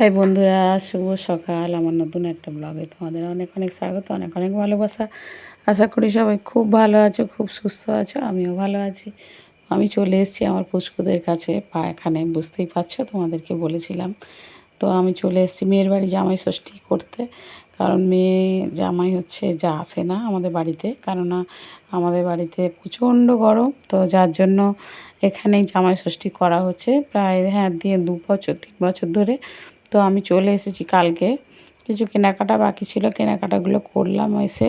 High বন্ধুরা, শুভ সকাল। আমার নতুন একটা ব্লগে তোমাদের অনেক অনেক স্বাগত, অনেক অনেক ভালোবাসা। আশা করি সবাই খুব ভালো আছো, খুব সুস্থ আছো, আমিও ভালো আছি। আমি চলে এসেছি আমার পুষ্কুদের কাছে পা এখানে বুঝতেই পারছ, তোমাদেরকে বলেছিলাম। তো আমি চলে এসেছি মেয়ের বাড়ি জামাই ষষ্ঠী করতে, কারণ মেয়ে জামাই হচ্ছে যা আসে না আমাদের বাড়িতে, কেননা আমাদের বাড়িতে প্রচণ্ড গরম। তো যার জন্য এখানেই জামাই ষষ্ঠী করা হচ্ছে। প্রায় হ্যাঁ দিয়ে দু বছর, তিন বছর ধরে তো আমি চলে এসেছি কালকে। কিছু কেনাকাটা বাকি ছিল, কেনাকাটাগুলো করলাম এসে।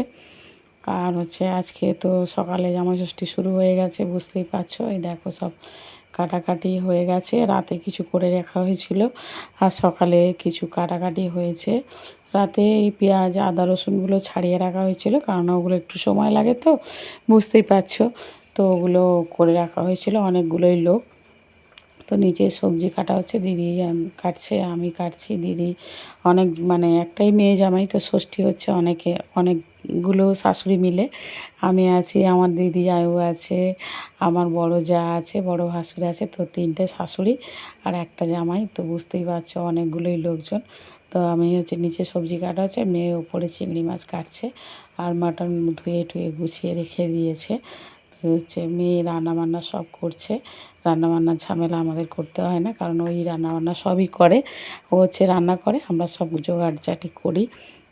আর হচ্ছে আজকে তো সকালে জামাই ষষ্ঠী শুরু হয়ে গেছে, বুঝতেই পারছ। এই দেখো সব কাটাকাটি হয়ে গেছে, রাতে কিছু করে রাখা হয়েছিল আর সকালে কিছু কাটাকাটি হয়েছে। রাতে এই পেঁয়াজ, আদা, রসুনগুলো ছাড়িয়ে রাখা হয়েছিল, কারণ ওগুলো একটু সময় লাগে তো, বুঝতেই পারছ। তো ওগুলো করে রাখা হয়েছিল, অনেকগুলোই লোক। তো নিচে সবজি কাটা হচ্ছে, দিদি কাটছে, আমি কাটছি, দিদি অনেক মানে একটাই মেয়ে জামাই তো ষষ্ঠী হচ্ছে অনেকে, অনেকগুলো শাশুড়ি মিলে আমি আছি, আমার দিদি আয়ু আছে, আমার বড় যা আছে, বড় ভাসুর আছে, তো তিনটে শাশুড়ি আর একটা জামাই, তো বুঝতেই পারছ অনেকগুলোই লোকজন। তো আমি হচ্ছে নিচে সবজি কাটা হচ্ছে, মেয়ে ওপরে চিংড়ি মাছ কাটছে আর মাটন ধুয়ে টুয়ে গুছিয়ে রেখে দিয়েছে। হচ্ছে মেয়ে রান্নাবান্না সব করছে। রান্নাবান্নার ঝামেলা আমাদের করতে হয় না, কারণ ওই রান্নাবান্না সবই করে। ও হচ্ছে রান্না করে, আমরা সব জোগাড়জাটি করি।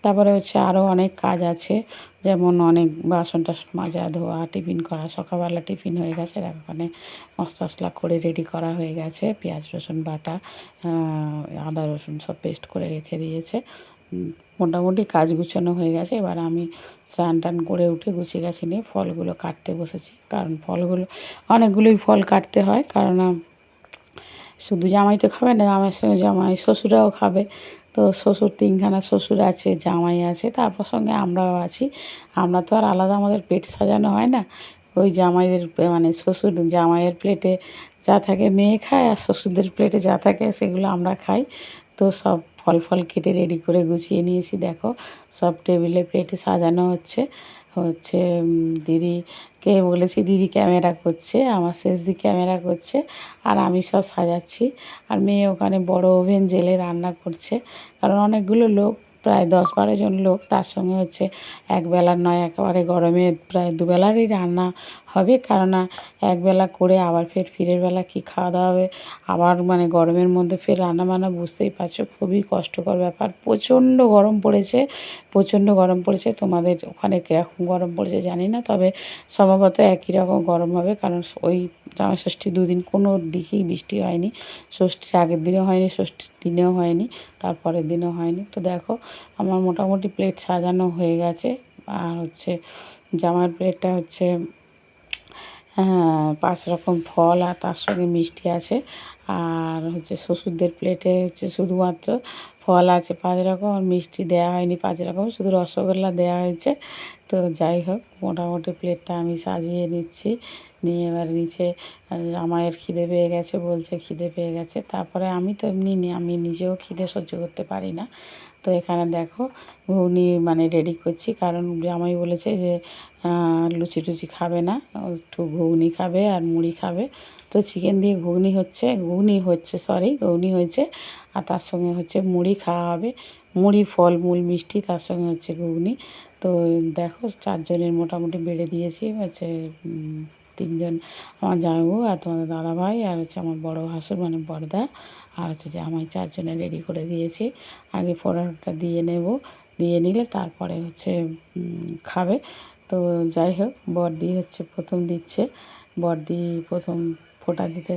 তারপরে হচ্ছে আরও অনেক কাজ আছে, যেমন অনেক বাসন টাসন মাজা, ধোয়া, টিফিন করা, সকালবেলা টিফিন হয়ে গেছে ওখানে মশলা করে রেডি করা হয়ে গেছে। পেঁয়াজ, রসুন বাটা আদা, রসুন সব পেস্ট করে রেখে দিয়েছে। মোটামুটি কাজ গুছানো হয়ে গেছে। এবার আমি স্নান টান করে উঠে গুছিয়ে গেছি নিয়ে ফলগুলো কাটতে বসেছি। কারণ ফলগুলো, অনেকগুলোই ফল কাটতে হয়। কারণ শুধু জামাই তো খাবে না জামাইয়ের সঙ্গে জামাই শ্বশুরাও খাবে। তো শ্বশুর তিনখানা শ্বশুর আছে, জামাই আছে তারপর সঙ্গে আমরাও আছি। আমরা তো আর আলাদা আমাদের পেট সাজানো হয় না। ওই জামাইদের মানে শ্বশুর জামাইয়ের প্লেটে যা থাকে, মেয়ে খায় আর শ্বশুরদের প্লেটে যা থাকে, সেগুলো আমরা খাই। তো সব ফল ফল কেটে রেডি করে গুছিয়ে নিয়েছি। দেখো, সব টেবিলে প্লেটে সাজানো হচ্ছে। হচ্ছে দিদিকে বলেছি, দিদি ক্যামেরা করছে, আমার শেষ শেষদি ক্যামেরা করছে, আর আমি সব সাজাচ্ছি। আর মেয়ে ওখানে বড় ওভেন জেলে রান্না করছে। কারণ অনেকগুলো লোক প্রায় দশ বারো জন লোক, তার সঙ্গে হচ্ছে একবেলার নয়, একেবারে গরমে প্রায় দুবেলারই রান্না হবে। কেননা একবেলা করে আবার ফের ফিরের বেলা কী খাওয়া দাওয়া হবে? আবার মানে গরমের মধ্যে ফের রান্না বান্না বুঝতেই পারছ, খুবই কষ্টকর ব্যাপার। প্রচণ্ড গরম পড়েছে, প্রচণ্ড গরম পড়েছে। তোমাদের ওখানে কীরকম গরম পড়েছে জানি না, তবে সম্ভবত একই রকম গরম হবে, কারণ ওই জামা ষষ্ঠী দুদিন কোনো দিকেই বৃষ্টি হয়নি। ষষ্ঠীর আগের দিনেও হয়নি, ষষ্ঠীর দিনেও হয়নি, তারপরের দিনও হয়নি। তো দেখো, আমার মোটামুটি প্লেট সাজানো হয়ে গেছে। আর হচ্ছে জামার প্লেটটা হচ্ছে পাঁচ রকম ফল আর তার সঙ্গে মিষ্টি আছে। আর হচ্ছে শ্বশুরদের প্লেটে হচ্ছে শুধুমাত্র ফল আছে পাঁচ রকম আর মিষ্টি দেওয়া হয়নি পাঁচ রকম, শুধু রসগোল্লা দেওয়া হয়েছে। তো যাই হোক, মোটামুটি প্লেটটা আমি সাজিয়ে নিচ্ছি। নিয়ে এবার নিচে আমায়ের খিদে পেয়ে গেছে, বলছে খিদে পেয়ে গেছে। তারপরে আমি তো এমনি আমি নিজেও খিদে সহ্য করতে পারি না। তো এখানে দেখো ঘুগনি মানে রেডি করছি। কারণ জামাই বলেছে যে লুচি টুচি খাবে না। একটু ঘুগনি খাবে আর মুড়ি খাবে। তো চিকেন দিয়ে ঘুগনি হচ্ছে ঘুগনি হচ্ছে সরি ঘুগনি হয়েছে। আর তার সঙ্গে হচ্ছে মুড়ি খাওয়া হবে। মুড়ি, ফল, মূল, মিষ্টি, তার সঙ্গে হচ্ছে ঘুগনি। তো দেখো চারজনের মোটামুটি বেড়ে দিয়েছি। হচ্ছে তিনজন। আমার জামাইবাবু আর তোমাদের দাদাভাই আর হচ্ছে আমার বড় হাসুর মানে বড়দা আর হচ্ছে যে আমি চারজনে রেডি করে দিয়েছি। আগে ফোড়াটা দিয়ে নেব, দিয়ে নিলে তারপরে হচ্ছে খাবে। তো যাই হোক, বড়দি হচ্ছে প্রথম দিচ্ছে। বড়দি প্রথম ফোঁটা দিতে,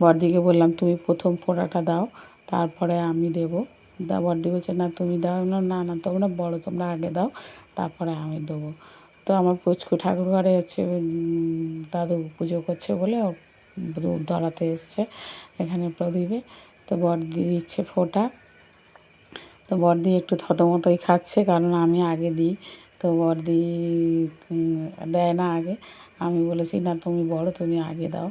বড়দিকে বললাম, তুমি প্রথম ফোঁটাটা দাও, তারপরে আমি দেবো। দা বড়দি বলছে, না, তুমি দাও। না না, তোমরা বড়ো, তোমরা আগে দাও, তারপরে আমি দেবো। তো আমার পুচকু ঠাকুর ঘরে হচ্ছে দাদু পুজো করছে বলে দুধ ধরাতে এসছে এখানে প্রদীপে। তো বড়দি দিচ্ছে ফোঁটা। তো বড়দি একটু থতমতই খাচ্ছে, কারণ আমি আগে দিই। তো বড়দি দেয় না আগে। আমি বলেছি, না, তুমি বড়, তুমি আগে দাও।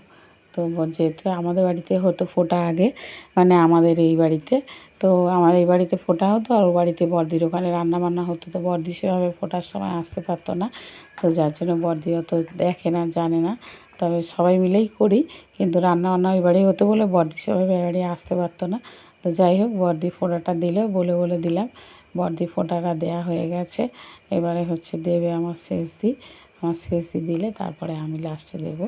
তো যেহেতু আমাদের বাড়িতে হতো ফোটা আগে মানে আমাদের এই বাড়িতে তো আমার এই বাড়িতে ফোটা হতো আর ও বাড়িতে বর্দির ওখানে রান্না বান্না হতো, তো বর্দি সেভাবে ফোটার সময় আসতে পারতো না। তো যার জন্য বর্দি অত দেখে না, জানে না। তবে সবাই মিলেই করি, কিন্তু রান্না বান্না ওই বাড়ি হতো বলে বর্দি সেভাবে বাড়ি আসতে পারতো না। তো যাই হোক, বর্দি ফোঁটাটা দিল, বলে বলে দিলাম। বর্দি ফোঁটাটা দেয়া হয়ে গেছে। এবারে হচ্ছে দেবে আমার শেষ দি আমার শেষ দি দিলে তারপরে আমি লাস্টে দেবো।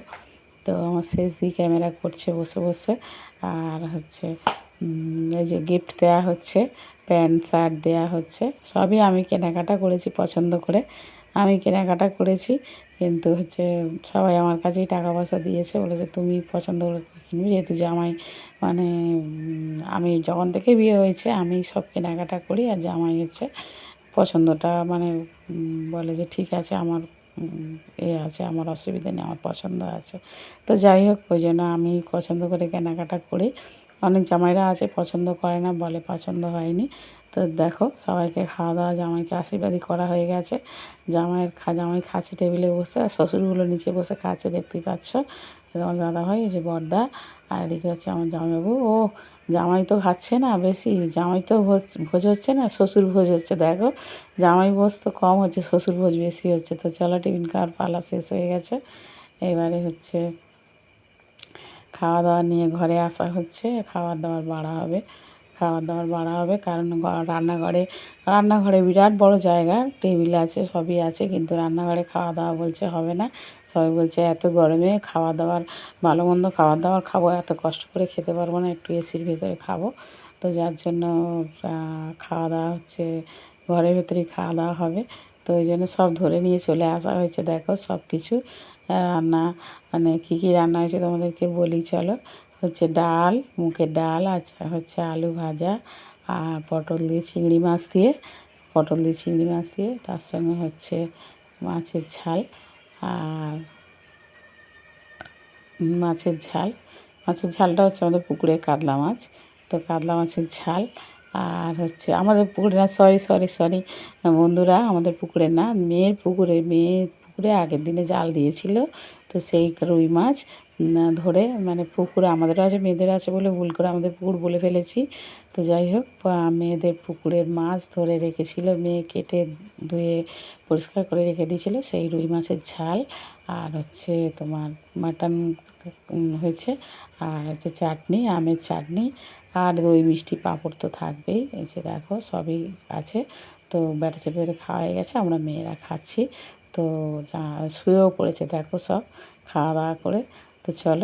তো আমার শেষ দি ক্যামেরা করছে বসে বসে। আর হচ্ছে এই যে গিফট দেওয়া হচ্ছে প্যান্ট শার্ট দেওয়া হচ্ছে, সবই আমি কেনাকাটা করেছি পছন্দ করে। আমি কেনাকাটা করেছি, কিন্তু হচ্ছে সবাই আমার কাছেই টাকা পয়সা দিয়েছে, বলেছে তুমি পছন্দ করে কিনবি, যেহেতু জামাই মানে আমি যখন থেকে বিয়ে হয়েছে, আমি সব কেনাকাটা করি আর জামাই হচ্ছে পছন্দটা মানে বলে যে ঠিক আছে, আমার এ আছে, আমার অসুবিধা নেই, আমার পছন্দ আছে। তো যাই হোক, ওই জন্য আমি পছন্দ করে কেনাকাটা করি। অনেক জামাইরা আছে, পছন্দ করে না, বলে পছন্দ হয়নি। তো দেখো, সবাইকে খাওয়া দাওয়া, জামাইকে আশীর্বাদই করা হয়ে গেছে। জামাইয়ের খা, জামাই খাচ্ছে টেবিলে বসে, আর শ্বশুরগুলো নিচে বসে খাচ্ছে, দেখতেই পাচ্ছ। আমার দাদা এই যে বর্দা, আর এদিকে হচ্ছে আমার জামাইবাবু। ও, জামাই তো খাচ্ছে না বেশি, জামাই তো ভোজ ভোজ হচ্ছে না, শ্বশুর ভোজ হচ্ছে। দেখো, জামাই ভোজ তো কম হচ্ছে, শ্বশুর ভোজ বেশি হচ্ছে। তো চলো, টিফিন খাওয়ার পালা শেষ হয়ে গেছে। এবারে হচ্ছে খাওয়া দাওয়া নিয়ে ঘরে আসা হচ্ছে খাবার দাবার বাড়া হবে। খাবার দাবার বাড়া হবে কারণ রান্নাঘরে রান্নাঘরে বিরাট বড় জায়গা, টেবিল আছে, সবই আছে, কিন্তু রান্নাঘরে খাওয়া দাওয়া বলছে হবে না। সবাই বলছে, এত গরমে খাওয়া দাওয়ার ভালো মন্দ খাবার দাবার খাব, এত কষ্ট করে খেতে পারব না, একটু এসির ভেতরে খাব। তো যার জন্য খাওয়া দাওয়া হচ্ছে, ঘরের ভেতরেই খাওয়া দাওয়া হবে। তো ওই জন্য সব ধরে নিয়ে চলে আসা হয়েছে, দেখো সব কিছু রান্না মানে কী কী রান্না হয়েছে তোমাদেরকে বলি, চলো। হচ্ছে ডাল মুখের ডাল আচ্ছা হচ্ছে আলু ভাজা, আর পটল দিয়ে চিংড়ি মাছ দিয়ে, পটল দিয়ে চিংড়ি মাছ দিয়ে, তার সঙ্গে হচ্ছে মাছের ঝাল, আর মাছের ঝাল। মাছের ঝালটা হচ্ছে আমাদের পুকুরে কাতলা মাছ, তো কাতলা মাছের ঝাল, আর হচ্ছে আমাদের পুকুরে না সরি সরি সরি বন্ধুরা, আমাদের পুকুরে না, মেয়ের পুকুরে মেয়ের পুকুরে, আগের দিনে জাল দিয়েছিল। তো সেই রুই মাছ ধরে মানে পুকুরে, আমাদেরও আছে, মেয়েদের আছে বলে ভুল করে আমাদের পুকুর বলে ফেলেছি। তো যাই হোক মেয়েদের পুকুরের মাছ ধরে রেখেছিল, মেয়ে কেটে ধুয়ে পরিষ্কার করে রেখে দিয়েছিল সেই রুই মাছের ঝাল। আর হচ্ছে তোমার মাটন হয়েছে। আর হচ্ছে চাটনি, আমের চাটনি আর দই মিষ্টি পাঁপড় তো থাকবেই। এই যে দেখো, সবই আছে। তো বেটা ছেলেদের খাওয়া হয়ে গেছে, আমরা মেয়েরা খাচ্ছি। তো যা শুয়েও পড়েছে দেখো সব খাওয়া দাওয়া করে তো চলো।